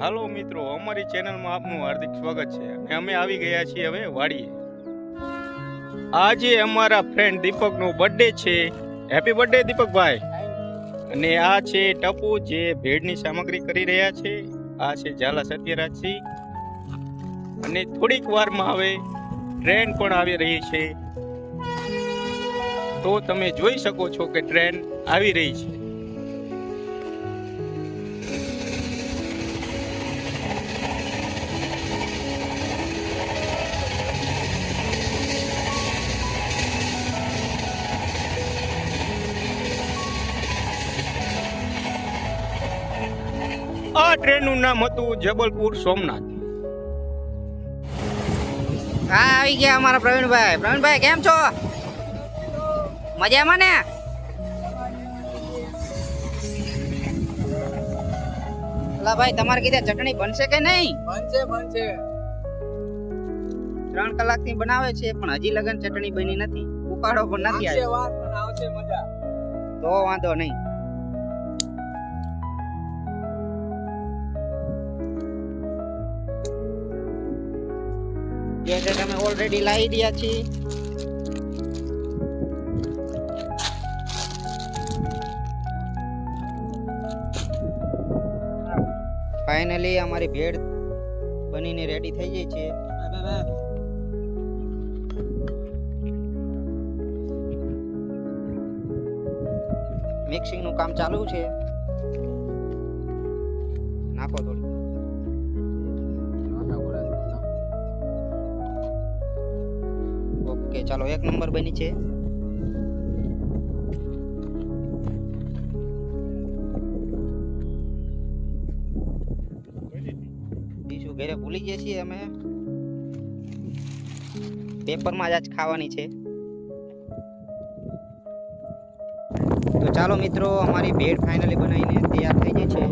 હાલો મિત્રો, અમારી ચેનલમાં આપનું હાર્દિક સ્વાગત છે. અને અમે આવી ગયા છીએ હવે વાડીએ. આજે અમારા ફ્રેન્ડ દીપકનો બર્થડે છે. Happy birthday Deepakbhai. અને આ છે ટપુ જે ભેડની સામગ્રી કરી રહ્યા છે. આ છે ઝાલા સત્યરાજસિંહ. અને થોડીક વારમાં હવે ટ્રેન પણ આવી રહી છે. તો તમે જોઈ શકો છો કે ટ્રેન આવી રહી છે. આ ટ્રેનનું નામ હતું જબલપુર સોમનાથ. હા આવી ગયા અમારા પ્રવીણભાઈ. પ્રવીણભાઈ કેમ છો? મજામાં ને? લા ભાઈ તમારે કીધે ચટણી બનશે કે નહીં? બનશે બનશે. ત્રણ કલાકથી બનાવે છે પણ હજી લગન ચટણી બની નથી. ઉકાળો પણ નથી આવ્યો. તો વાંધો નહીં. જે અમે ઓલરેડી લાવી રહ્યા છીએ ફાઇનલી અમારી ભેળ બનીને રેડી થઈ ગઈ છે. મિક્સિંગનું કામ ચાલુ છે. નાખો થોડી. ચાલો, એક નંબર બની છે. બીજું ઘરે ભૂલી ગયા છીએ અમે. પેપરમાં જ આજ ખાવાની છે. તો ચાલો મિત્રો, અમારી ભેડ ફાઇનલી બનાવીને તૈયાર થઈ ગઈ છે.